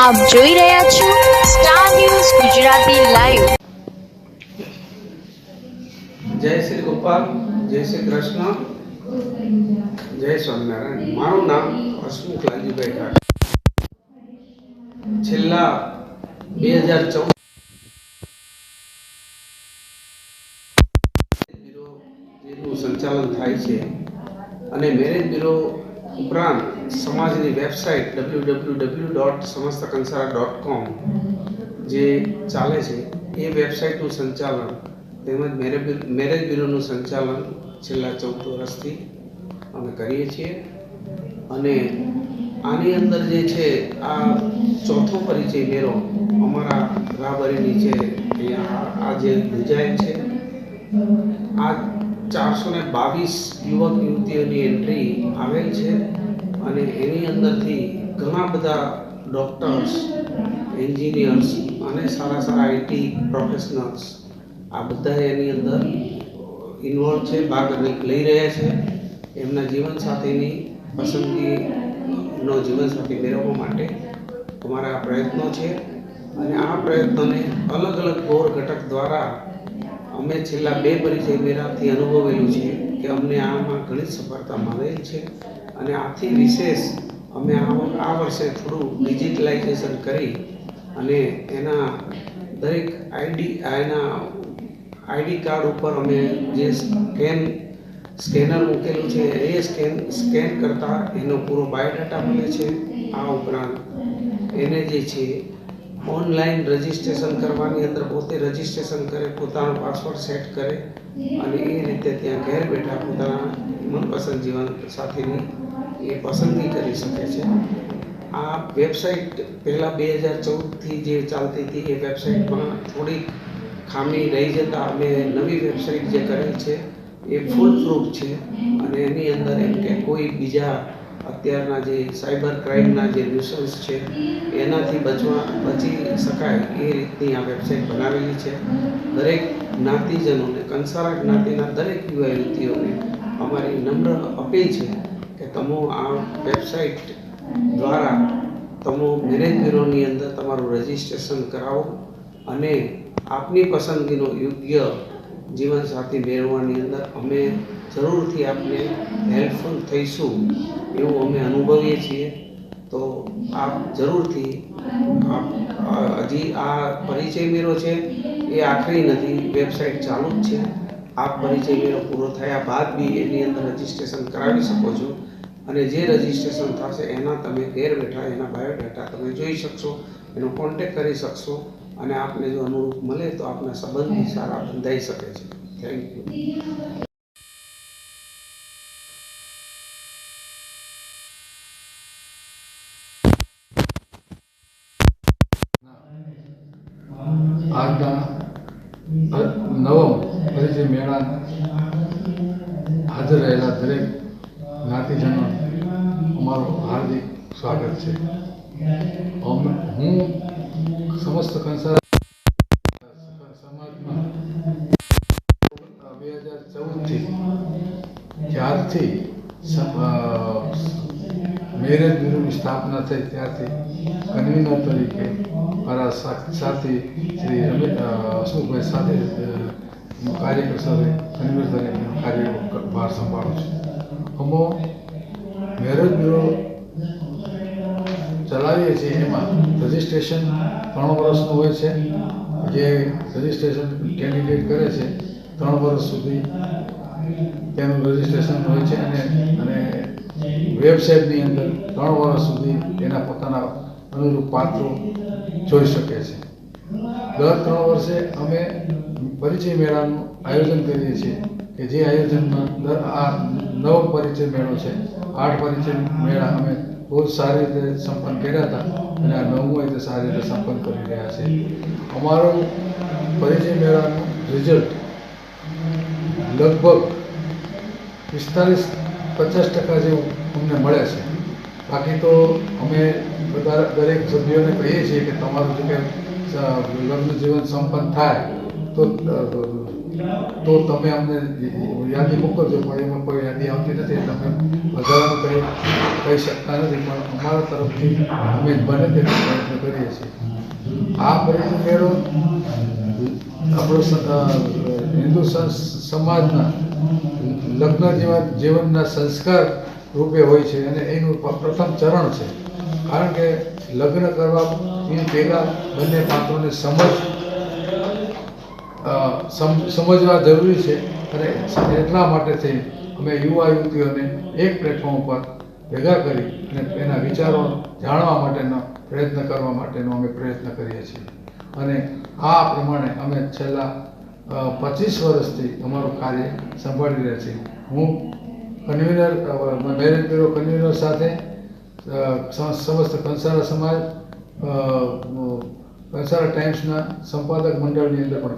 આપ જોઈ રહ્યા છો સ્ટાર ન્યૂઝ ગુજરાતી લાઈવ જય શ્રી ગોપાલ, જય શ્રી કૃષ્ણ, જય સ્વામિનારાયણ. મારું નામ હસમુખ લાલજીભાઈ ઠાકર. છેલ્લા બે હજાર ચૌદ સંચાલન થાય છે અને મેરેજ બ્યુરો ઉપરાંત સમાજની website W W W dot Samast Kansara dot કોમ જે ચાલે છે, એ વેબસાઇટનું સંચાલન તેમજ મેરેજ મેરેજ બ્યુરોનું સંચાલન છેલ્લા ચૌદ વર્ષથી અમે કરીએ છીએ. અને આની અંદર જે છે, આ ચોથો પરિચય મેળો અમારા રાબરીની છે અહીંયા આ જે યોજાય છે ચારસો ને બાવીસ યુવક યુવતીઓની એન્ટ્રી આવેલ છે અને એની અંદરથી ઘણા બધા ડૉક્ટર્સ, એન્જિનિયર્સ અને સારા સારા આઈટી પ્રોફેશનલ્સ આ બધા એની અંદર ઇન્વોલ્વ છે ભાગ લઈ રહ્યા છે. એમના જીવનસાથીની પસંદગીનો જીવનસાથી મેળવવા માટે અમારા પ્રયત્નો છે. અને આ પ્રયત્નોને અલગ અલગ ગોર ઘટક દ્વારા અમે છેલ્લા બે પરિચય મેળાથી અનુભવેલું છે કે અમને આમાં ઘણી સફળતા મળેલ છે અને આથી વિશેષ અમે આ વર્ષે થોડું ડિજિટલાઇઝેશન કરી અને એના દરેક આઈડી, એના આઈડી કાર્ડ ઉપર અમે જે સ્કેન, સ્કેનર મૂકેલું છે, એ સ્કેન સ્કેન કરતાં એનો પૂરો બાયોડાટા મળે છે. આ ઉપરાંત એને જે છે ઓનલાઈન રજિસ્ટ્રેશન કરવાની અંદર પોતે રજિસ્ટ્રેશન કરે, પોતાનો પાસવર્ડ સેટ કરે અને એ રીતે ત્યાં ઘેર બેઠા પોતાના મનપસંદ જીવન સાથીની એ પસંદગી કરી શકે છે. આ વેબસાઇટ પહેલાં બે હજાર ચૌદથી જે ચાલતી હતી, એ વેબસાઇટમાં થોડીક ખામી રહી જતાં અમે નવી વેબસાઇટ જે કરેલ છે, એ ફૂલ પ્રૂફ છે અને એની અંદર એમ કે કોઈ બીજા અત્યારના જે સાયબર ક્રાઇમના જે ન્યુસન્સ છે, એનાથી બચવા, બચી શકાય એ રીતની આ વેબસાઇટ બનાવેલી છે. દરેક જ્ઞાતિજનોને, કંસારા જ્ઞાતિના દરેક યુવા યુવતીઓને અમારી નમ્ર અપીલ છે કે તમે આ વેબસાઇટ દ્વારા તમે મેરેજ બ્યુરોની અંદર તમારું રજિસ્ટ્રેશન કરાવો અને આપની પસંદગીનો યોગ્ય જીવનસાથી મેળવવાની અંદર અમે જરૂરથી આપને હેલ્પફુલ થઈશું એવું અમે અનુભવીએ છીએ. તો આપ જરૂરથી આપ હજી આ પરિચય મેળો છે એ આખરી નથી વેબસાઇટ ચાલુ જ છે. આપ પરિચય મેળો પૂરો થયા બાદ બી એની અંદર રજીસ્ટ્રેશન કરાવી શકો છો. અને જે રજિસ્ટ્રેશન થશે એના તમે ઘેર બેઠા એના બાયોડેટા તમે જોઈ શકશો, એનો કોન્ટેક કરી શકશો. અને આપને જો અનુરૂપ મળે તો આપના સંબંધ સારા બંધાઈ શકે છે. થેન્ક યુ આજના નવમ પરિચય મેળા હાજર રહેલા દરેક જ્ઞાતિજનો અમારું હાર્દિક સ્વાગત છે. હું સમસ્ત કંસાર સમાજમાં બે હજાર ચૌદથી જ્યારથી મેરેજ બ્યુરોની સ્થાપના થઈ ત્યારથી કન્વીનર તરીકે મારા સાથી શ્રી રમેશ અશોકભાઈ સાથે કાર્યકર સાથે કન્વીનર તરીકે કાર્ય ભાર સંભાળું છું. અમો, મેરેજ બ્યુરો ચલાવીએ છીએ એમાં. રજિસ્ટ્રેશન ત્રણ વર્ષનું હોય છે. જે રજિસ્ટ્રેશન કેન્ડિડેટ કરે છે, ત્રણ વર્ષ સુધી તેનું રજિસ્ટ્રેશન હોય છે અને અને વેબસાઇટની અંદર ત્રણ વર્ષ સુધી એના પોતાના અનુરૂપ પાત્રો જોઈ શકે છે. દર ત્રણ વર્ષે અમે પરિચય મેળાનું આયોજન કરીએ છીએ કે જે આયોજનમાં દર આ નવ પરિચય મેળો છે. આઠ પરિચય મેળા અમે બહુ જ સારી રીતે સંપન્ન કર્યા હતા અને આ નવમું રીતે સારી રીતે સંપન્ન કરી રહ્યા છે. અમારો પરિચય મેળાનું રિઝલ્ટ લગભગ પિસ્તાલીસ પચાસ ટકા જેવું અમને મળે છે. બાકી તો અમે બધા દરેક સભ્યોને કહીએ છીએ કે તમારું જે કંઈ લગ્ન જીવન સંપન્ન થાય તો તો તમે અમને યાદી મોકલજો પણ એમાં કોઈ યાદી આવતી નથી અમે વધારાનું કંઈ કહી શકતા નથી, પણ અમારા તરફથી અમે બને તેટલો પ્રયત્ન કરીએ છીએ. આ પરિણામ મેળો આપણો હિન્દુ સમાજના લગ્ન જેવા જીવનના સંસ્કાર રૂપે હોય છે અને એનું પ્રથમ ચરણ છે. કારણ કે લગ્ન કરવા એ પહેલાં બંને પાત્રોને સમજ સમજવા જરૂરી છે અને એટલા માટે થઈ અમે યુવા યુવતીઓને એક પ્લેટફોર્મ ઉપર ભેગા કરી અને એના વિચારો જાણવા માટેનો પ્રયત્ન કરવા માટેનો અમે પ્રયત્ન કરીએ છીએ. અને આ પ્રમાણે અમે છેલ્લા પચીસ વર્ષથી અમારું કાર્ય સંભાળી રહ્યા છીએ. હું કન્વીનર મેરેજ બ્યુરો કન્વીનર સાથે સમસ્ત કંસારા સમાજ કંસારા ટાઈમ્સના સંપાદક મંડળની અંદર પણ